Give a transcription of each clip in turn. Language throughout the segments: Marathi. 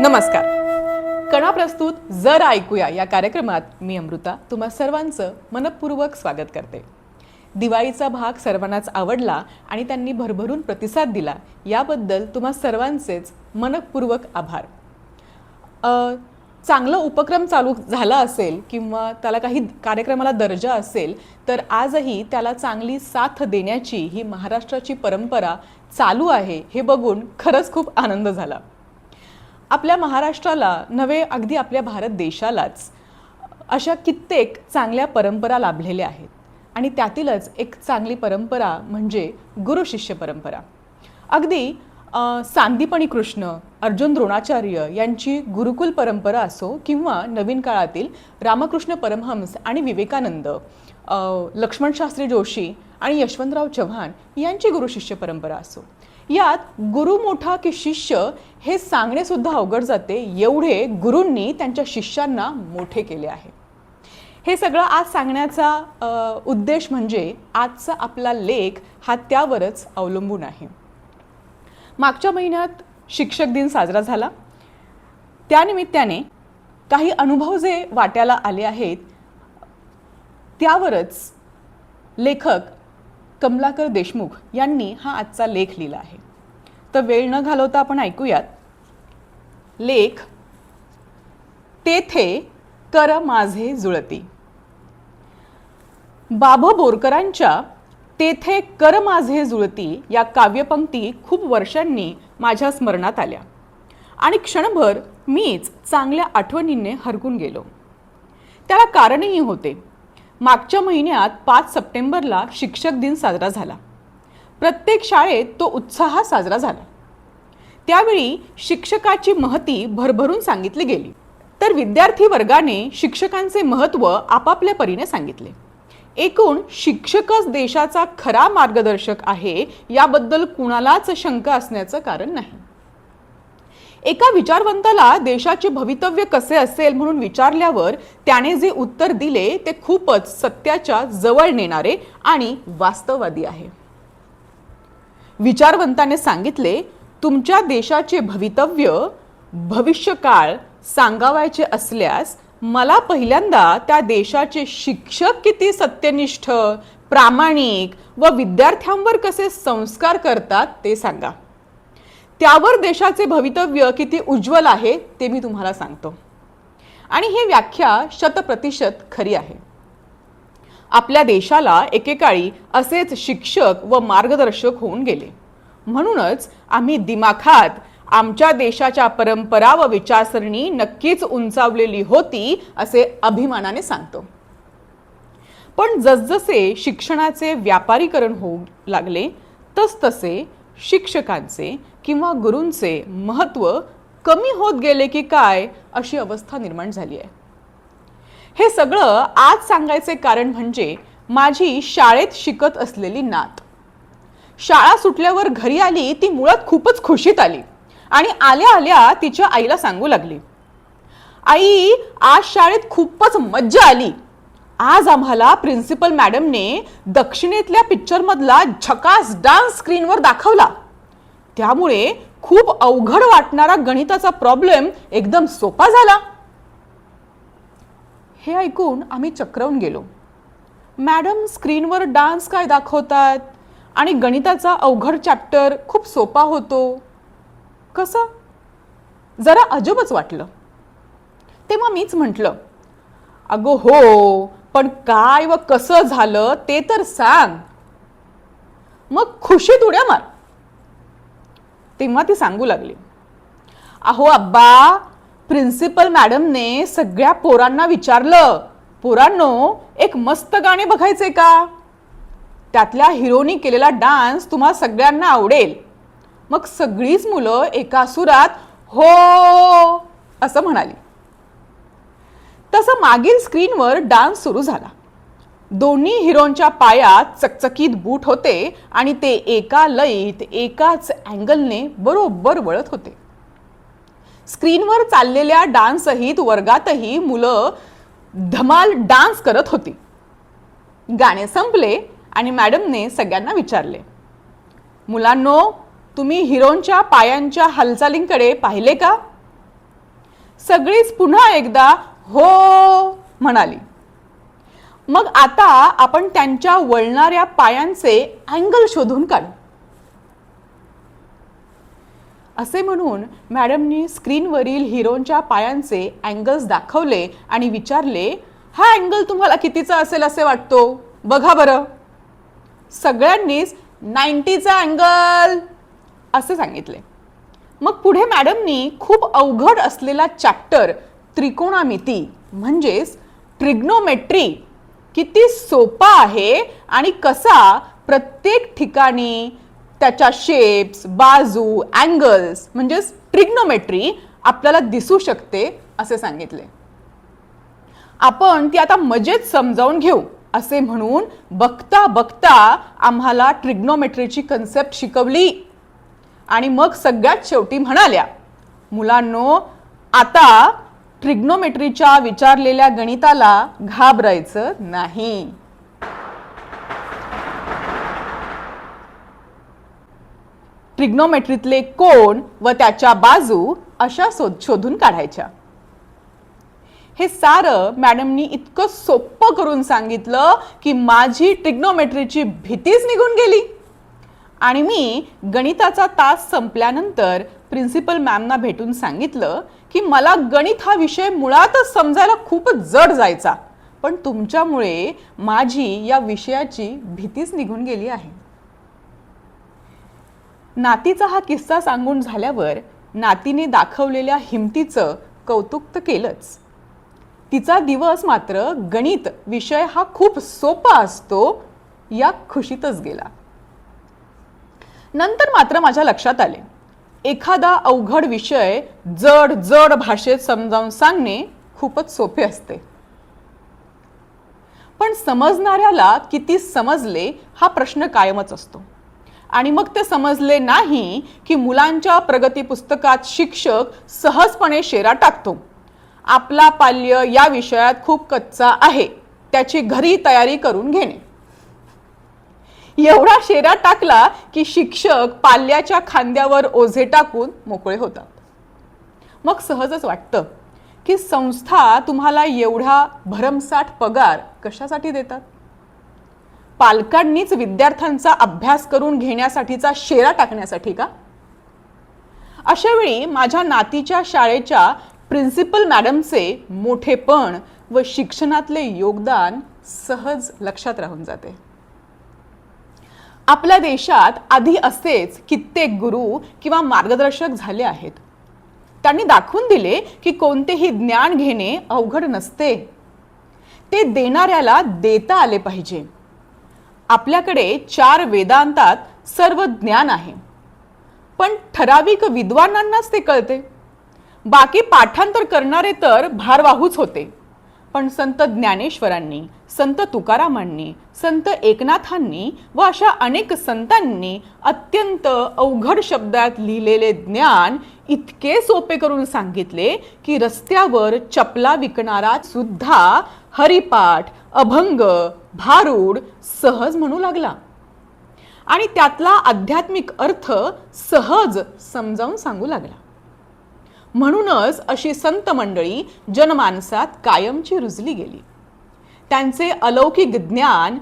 नमस्कार. कणा प्रस्तुत जर ऐकूया या कार्यक्रमात मी अमृता. तुम्हा सर्वांचं मनपूर्वक स्वागत करते. दिवाळीचा भाग सर्वांनाच आवडला आणि त्यांनी भरभरून प्रतिसाद दिला याबद्दल तुम्हा सर्वांचेच मनपूर्वक आभार. अ, चांगलं उपक्रम चालू झाला असेल किंवा त्याला काही कार्यक्रमाला दर्जा असेल तर आजही त्याला चांगली साथ देण्याची ही महाराष्ट्राची परंपरा चालू आहे हे बघून खरंच खूप आनंद झाला. आपल्या महाराष्ट्राला नव्हे अगदी आपल्या भारत देशालाच अशा कित्येक चांगल्या परंपरा लाभलेल्या आहेत. आणि त्यातीलच एक चांगली परंपरा म्हणजे गुरु शिष्य परंपरा. अगदी सांदीपणी कृष्ण अर्जुन द्रोणाचार्य यांची गुरुकुल परंपरा असो किंवा नवीन काळातील रामकृष्ण परमहंस आणि विवेकानंद लक्ष्मणशास्त्री जोशी आणि यशवंतराव चव्हाण यांची गुरुशिष्य परंपरा असो. यात गुरु मोठा की शिष्य हे सांगणे सुद्धा अवघड जाते. एवढे गुरूंनी त्यांच्या शिष्यांना मोठे केले आहे. हे सगळं आज सांगण्याचा उद्देश म्हणजे आजचा आपला लेख हा त्यावरच अवलंबून आहे. मागच्या महिन्यात शिक्षक दिन साजरा झाला. त्यानिमित्ताने काही अनुभव जे वाट्याला आले आहेत त्यावरच लेखक कमलाकर देशमुख यांनी हा आजचा लेख लिहिला आहे. तर वेळ न घालवता आपण ऐकूयात. लेख तेथे कर माझे जुळती. बाभ बोरकरांच्या तेथे कर माझे जुळती या काव्यपंक्ती खूप वर्षांनी माझ्या स्मरणात आल्या. आणि क्षणभर मीच चांगल्या आठवणींने हरकून गेलो. त्याला कारणही होते. मागच्या महिन्यात पाच सप्टेंबरला शिक्षक दिन साजरा झाला. प्रत्येक शाळेत तो उत्साह साजरा झाला. त्यावेळी शिक्षकाची महती भरभरून सांगितली गेली. तर विद्यार्थी वर्गाने शिक्षकांचे महत्त्व आपापल्या परीने सांगितले. एकूण शिक्षकच देशाचा खरा मार्गदर्शक आहे याबद्दल कुणालाच शंका असण्याचं कारण नाही. एका विचारवंताला देशाचे भवितव्य कसे असेल म्हणून विचारल्यावर त्याने जे उत्तर दिले ते खूपच सत्याच्या जवळ नेणारे आणि वास्तववादी आहे. विचारवंताने सांगितले तुमच्या देशाचे भवितव्य भविष्यकाळ सांगावायचे असल्यास मला पहिल्यांदा त्या देशाचे शिक्षक किती सत्यनिष्ठ प्रामाणिक व विद्यार्थ्यांवर कसे संस्कार करतात ते सांगा. त्यावर देशाचे भवितव्य किती उज्ज्वल आहे ते मी तुम्हाला सांगतो. आणि ही व्याख्या शतप्रतिशत खरी आहे. आपल्या देशाला एकेकाळी असेच शिक्षक व मार्गदर्शक होऊन गेले. म्हणूनच आम्ही दिमाखात आमच्या देशाच्या परंपरा व विचारसरणी नक्कीच उंचावलेली होती असे अभिमानाने सांगतो. पण जसजसे शिक्षणाचे व्यापारीकरण होऊ लागले तसतसे शिक्षकांचे किंवा गुरूंचे महत्त्व कमी होत गेले की काय अशी अवस्था निर्माण झाली आहे. हे सगळं आज सांगायचे कारण म्हणजे माझी शाळेत शिकत असलेली नात. शाळा सुटल्यावर घरी आली ती मुळात खूपच खुशीत आली आणि आल्या आल्या तिच्या आईला सांगू लागली. आई आज शाळेत खूपच मज्जा आली. आज आम्हाला प्रिन्सिपल मॅडमने दक्षिणेतल्या पिक्चरमधला झकास डान्स स्क्रीनवर दाखवला. त्यामुळे खूप अवघड वाटणारा गणिताचा प्रॉब्लेम एकदम सोपा झाला. हे ऐकून आम्ही चक्रवून गेलो. मॅडम स्क्रीनवर डान्स काय दाखवतात? आणि गणिताचा अवघड चॅप्टर खूप सोपा होतो. कसं? जरा अजबच वाटलं. तेव्हा मीच म्हटलं अगं हो पण काय व कसं झालं ते तर सांग. मग खुशीत उड्या मार. तेव्हा ती सांगू लागली अहो अब्बा प्रिन्सिपल मॅडमने सगळ्या पोरांना विचारलं पोरांनो एक मस्त गाणे बघायचे का? त्यातल्या हिरोनी केलेला डान्स तुम्हा सगळ्यांना आवडेल. मग सगळीच मुलं एका सुरात हो असं म्हणाली. तसं मागील स्क्रीनवर डान्स सुरू झाला. दोन्ही हिरोंच्या पायात चकचकीत बूट होते आणि ते एका लयीत एकाच अँगलने बरोबर वळत होते. स्क्रीनवर चाललेल्या डान्ससहित वर्गातही मुलं धमाल डान्स करत होती. गाणे संपले आणि मॅडमने सगळ्यांना विचारले मुलांनो तुम्ही हिरोनच्या पायांच्या हालचालींकडे पाहिले का? सगळीच पुन्हा एकदा हो म्हणाली. मग आता आपण त्यांच्या वळणाऱ्या पायांचे अँगल शोधून काढू. असे म्हणून मॅडमनी स्क्रीनवरील हिरोंच्या पायांचे अँगल्स दाखवले आणि विचारले हा अँगल तुम्हाला कितीचा असेल असे वाटतो? बघा बरं. सगळ्यांनीच नाईन्टीचा अँगल. असे सांगितले. मग पुढे मॅडमनी खूप अवघड असलेला चॅप्टर त्रिकोणामिती म्हणजेच ट्रिग्नोमेट्री किती सोपा आहे आणि कसा प्रत्येक ठिकाणी त्याच्या शेप्स बाजू अँगल्स म्हणजेच ट्रिग्नोमेट्री आपल्याला दिसू शकते असे सांगितले. आपण ती आता मजेत समजावून घेऊ असे म्हणून बघता बघता आम्हाला ट्रिग्नोमेट्रीची कन्सेप्ट शिकवली. आणि मग सगळ्यात शेवटी म्हणाल्या मुलांनो आता ट्रिग्नोमेट्रीच्या विचारलेल्या गणिताला घाबरायचं नाही. ट्रिग्नोमेट्रीतले कोण व त्याच्या बाजू अशा शोध- शोधून काढायच्या. हे सारं मॅडमनी इतकं सोपं करून सांगितलं की माझी ट्रिग्नोमेट्रीची भीतीच निघून गेली. आणि मी गणिताचा तास संपल्यानंतर प्रिन्सिपल मॅमना भेटून सांगितलं की मला गणित हा विषय मुळातच समजायला खूपच जड जायचा पण तुमच्यामुळे माझी या विषयाची भीतीच निघून गेली आहे. नातीचा हा किस्सा सांगून झाल्यावर नातीने दाखवलेल्या हिमतीचं कौतुक तर केलंच. तिचा दिवस मात्र गणित विषय हा खूप सोपा असतो या खुशीतच गेला. नंतर मात्र माझ्या लक्षात आले. एखादा अवघड विषय जड जड भाषेत समजावून सांगणे खूपच सोपे असते. पण समजणाऱ्याला किती समजले हा प्रश्न कायमच असतो. आणि मग ते समजले नाही की मुलांच्या प्रगती पुस्तकात शिक्षक सहजपणे शेरा टाकतो. आपला पाल्य या विषयात खूप कच्चा आहे. त्याची घरी तयारी करून घेणे. एवढा शेरा टाकला की शिक्षक पाल्याच्या खांद्यावर ओझे टाकून मोकळे होतात. मग सहजच वाटतं की संस्था तुम्हाला एवढा भरमसाठ पगार कशासाठी देतात? पालकांनीच विद्यार्थ्यांचा अभ्यास करून घेण्यासाठीचा शेरा टाकण्यासाठी का? अशा वेळी माझ्या नातीच्या शाळेच्या प्रिन्सिपल मॅडमचे मोठेपण व शिक्षणातले योगदान सहज लक्षात राहून जाते. आपल्या देशात आधी असेच कित्येक गुरु किंवा मार्गदर्शक झाले आहेत. त्यांनी दाखवून दिले की कोणतेही ज्ञान घेणे अवघड नसते. ते देणाऱ्याला देता आले पाहिजे. आपल्याकडे चार वेदांतात सर्व ज्ञान आहे. पण ठराविक विद्वानांनाच ते कळते. बाकी पाठांतर करणारे तर भारवाहूच होते. पण संत ज्ञानेश्वरांनी संत तुकारामांनी संत एकनाथांनी व अशा अनेक संतांनी अत्यंत अवघड शब्दात लिहिलेले ज्ञान इतके सोपे करून सांगितले की रस्त्यावर चपला विकणारा सुद्धा हरिपाठ अभंग भारूड सहज म्हणू लागला. आणि त्यातला आध्यात्मिक अर्थ सहज समजावून सांगू लागला. म्हणूनच अशी संत मंडळी जनमानसात कायमची रुजली गेली. त्यांचे अलौकिक ज्ञान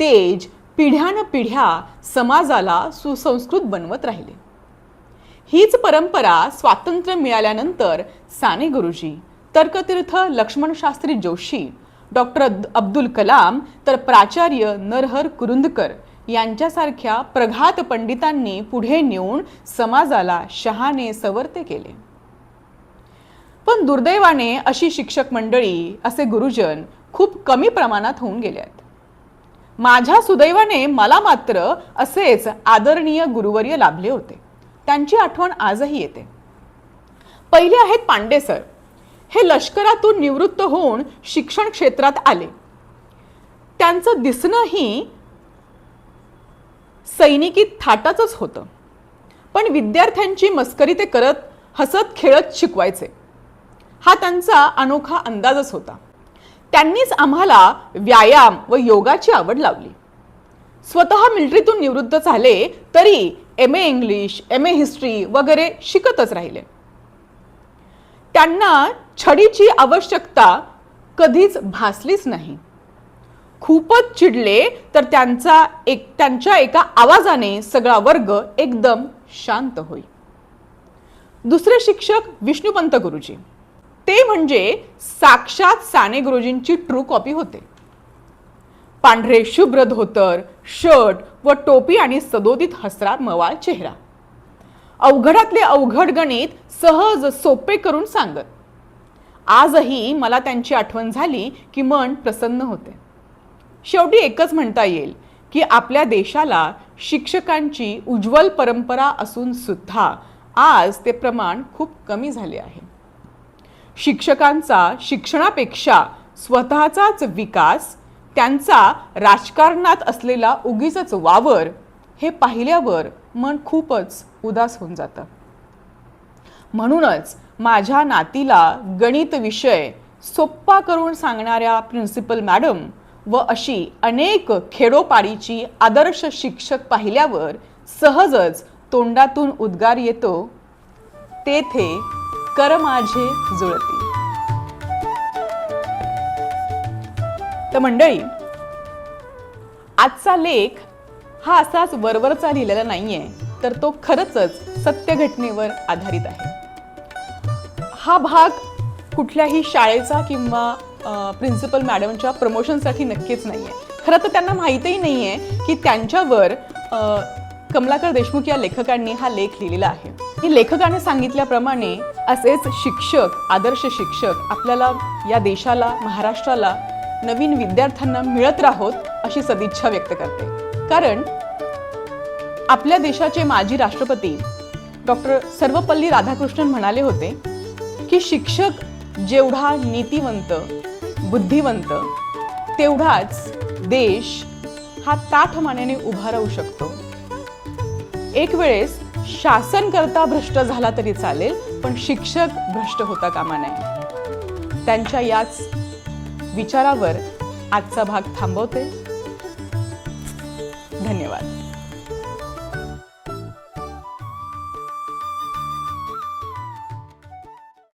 तेज पिढ्यानपिढ्या समाजाला सुसंस्कृत बनवत राहिले. हीच परंपरा स्वातंत्र्य मिळाल्यानंतर साने गुरुजी तर्कतीर्थ लक्ष्मणशास्त्री जोशी डॉक्टर अब्दुल कलाम तर प्राचार्य नरहर कुरुंदकर यांच्यासारख्या प्रघात पंडितांनी पुढे नेऊन समाजाला शहाणे सवर्ते केले. पण दुर्दैवाने अशी शिक्षक मंडळी असे गुरुजन खूप कमी प्रमाणात होऊन गेले आहेत. माझ्या सुदैवाने मला मात्र असेच आदरणीय गुरुवर्य लाभले होते. त्यांची आठवण आजही येते. पहिले आहेत पांडे सर. हे लष्करातून निवृत्त होऊन शिक्षण क्षेत्रात आले. त्यांचं दिसणंही सैनिकी थाटाचंच होतं. पण विद्यार्थ्यांची मस्करी ते करत हसत खेळत शिकवायचे. हा त्यांचा अनोखा अंदाजच होता. त्यांनीच आम्हाला व्यायाम व योगाची आवड लावली. स्वतः मिलिटरीतून निवृत्त झाले तरी M A English M A history वगैरे शिकतच राहिले. त्यांना छडीची आवश्यकता कधीच भासलीच नाही. खूपच चिडले तर त्यांचा एक त्यांच्या एका आवाजाने सगळा वर्ग एकदम शांत होई. दुसरे शिक्षक विष्णुपंत गुरुजी. ते म्हणजे साक्षात साने गुरुजींची ट्रू कॉपी होते. पांढरे शुभ्र धोतर शर्ट व टोपी आणि सदोदित हसरा मवाळ चेहरा. अवघडातले अवघड गणित सहज सोपे करून सांगत. आजही मला त्यांची आठवण झाली की मन प्रसन्न होते. शेवटी एकच म्हणता येईल की आपल्या देशाला शिक्षकांची उज्ज्वल परंपरा असून सुद्धा आज ते प्रमाण खूप कमी झाले आहे. शिक्षकांचा शिक्षणापेक्षा स्वतःचाच विकास त्यांचा राजकारणात असलेला उगीच वावर हे पाहिल्यावर मन खूपच उदास होऊन जातं. म्हणूनच माझ्या नातीला गणित विषय सोप्पा करून सांगणाऱ्या प्रिन्सिपल मॅडम व अशी अनेक खेडोपाडीची आदर्श शिक्षक पाहिल्यावर सहजच तोंडातून उद्गार येतो तेथे कर माझे जुळती. तर मंडळी आजचा लेख हा असाच वरवरचा लिहिलेला नाहीये तर तो खरंच सत्य घटनेवर आधारित आहे. हा भाग कुठल्याही शाळेचा किंवा प्रिन्सिपल मॅडमच्या प्रमोशनसाठी नक्कीच नाही आहे खरं तर त्यांना माहीतही नाही आहे की त्यांच्यावर कमलाकर देशमुख या लेखकांनी हा लेख लिहिलेला आहे. लेखकाने सांगितल्याप्रमाणे असेच शिक्षक आदर्श शिक्षक आपल्याला या देशाला महाराष्ट्राला नवीन विद्यार्थ्यांना मिळत राहोत अशी सदिच्छा व्यक्त करते. कारण आपल्या देशाचे माजी राष्ट्रपती डॉक्टर सर्वपल्ली राधाकृष्णन म्हणाले होते की शिक्षक जेवढा नीतिवंत बुद्धिवंत तेवढाच देश हा ताठ मानेने उभा राहू शकतो. एक वेळेस शासन करता भ्रष्ट झाला तरी चालेल पण शिक्षक भ्रष्ट होता कामा नये. त्यांच्या याच विचारावर आजचा भाग थांबवते. धन्यवाद.